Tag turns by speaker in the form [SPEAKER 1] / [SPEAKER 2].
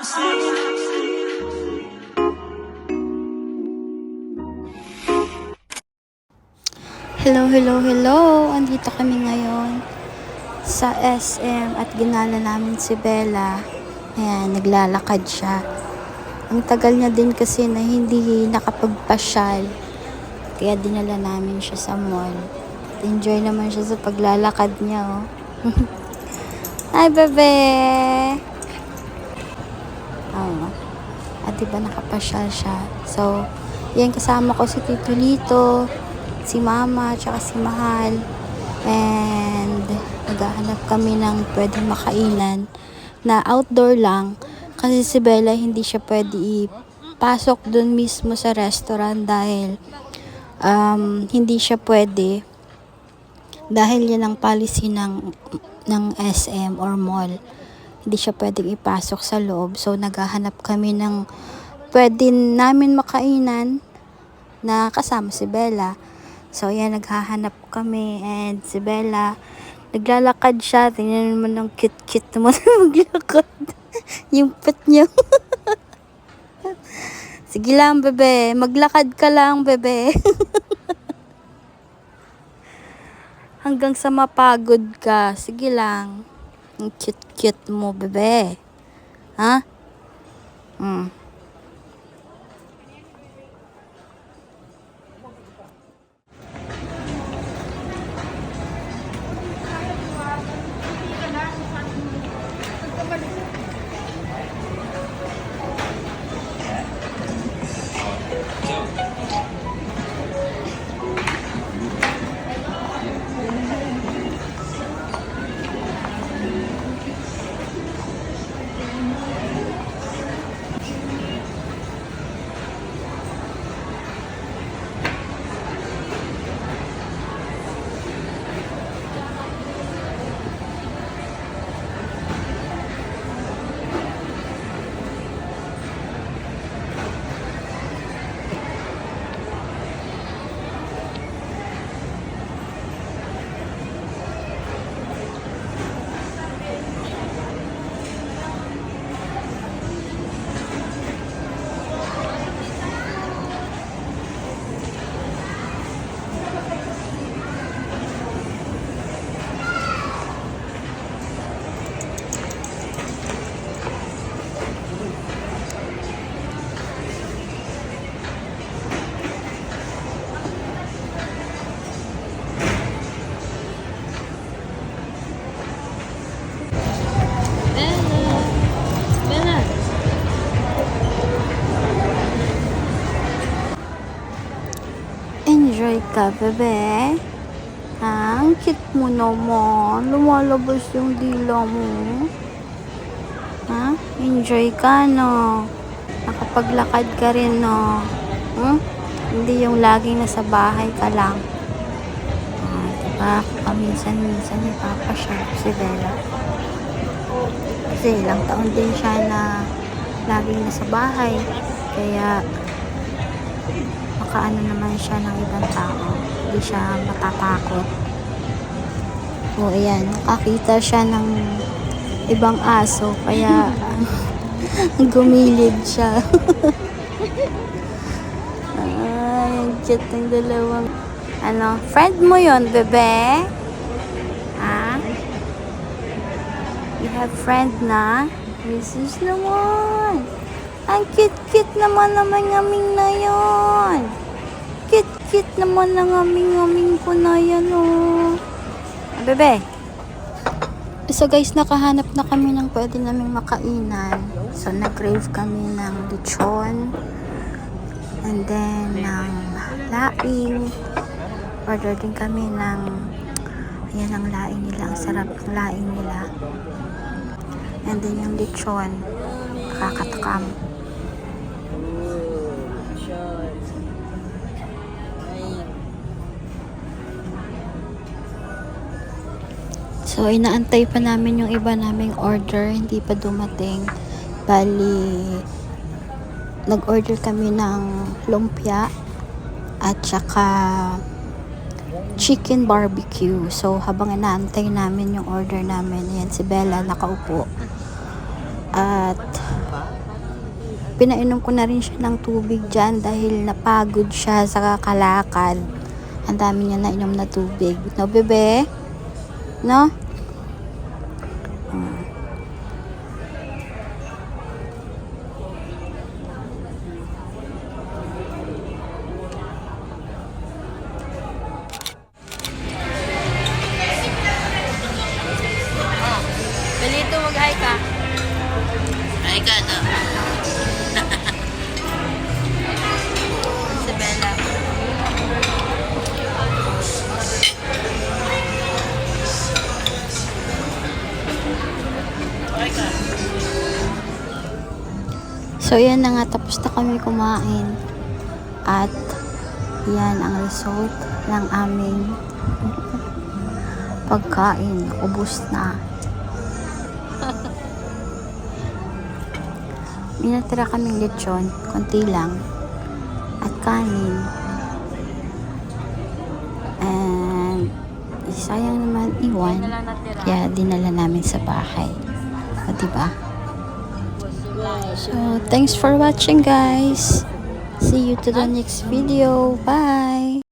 [SPEAKER 1] Hello, hello, hello! Andito kami ngayon sa SM at ginala namin si Bella. Ayan, naglalakad siya. Ang tagal niya din kasi na hindi nakapagpasyal. Kaya dinala namin siya sa mall. Enjoy naman siya sa paglalakad niya, oh. Hi, bebe! Oo. At diba nakapasyal siya. So, yan kasama ko si Tito Lito, si Mama, tsaka si Mahal. And, naghahanap kami ng pwedeng makainan na outdoor lang. Kasi si Bella hindi siya pwede ipasok dun mismo sa restaurant dahil um, hindi siya pwede dahil yan ang policy ng ng SM or mall hindi siya pwedeng ipasok sa loob. So naghahanap kami ng pwede namin makainan na kasama si Bella. So yan naghahanap kami and si Bella naglalakad siya. Tingnan mo ng cute-cute naman maglakad. Yung pet niya. Sige lang bebe. Maglakad ka lang bebe. Hanggang sa mapagod ka. Sige lang. Ang cute-cute mo, bebe. Ha? Hmm. Enjoy ka, bebe. Ha? Ang cute mo naman. Lumalabas yung dila mo. Ha? Enjoy ka, no? Nakapaglakad ka rin, no? Hmm? Hindi yung laging nasa bahay ka lang. Ah, diba? Paminsan-minsan ni Papa siya, si Bella. Kasi ilang taon din siya na laging nasa bahay. Kaya makaano naman siya ng ibang tao. Hindi siya matatakot. O ayan, nakakita siya ng ibang aso. Kaya gumilid siya. Ay, ang cute ng dalawang ano, friend mo yon bebe? Ha? You have friend na? Jesus naman. Ang cute-cute naman naman aming na yon. Cute-cute naman ng aming-aming ko na yan, oh. Ah, bebe. So guys, nakahanap na kami ng pwede naming makainan. So nag-crave kami ng lechon. And then, ng laing. Order din kami ng ayan ang laing nila. Ang sarap ng laing nila. And then yung lechon. Kakatakam. So, inaantay pa namin yung iba naming order. Hindi pa dumating. Bali, nag-order kami ng lumpia at saka chicken barbecue. So, habang inaantay namin yung order namin, yan si Bella nakaupo. At pinainom ko na rin siya ng tubig dyan dahil napagod siya sa kakalakad. Ang dami niya nainom na tubig. No, bebe? No? So, yan na nga. Tapos na kami kumain. At, yan ang result ng aming pagkain. Ubus na. May natira kaming lechon. Konti lang. At kanin. And, sayang naman iwan. Kaya dinala namin sa bahay. O, diba? So, thanks for watching guys. See you to the next video. Bye!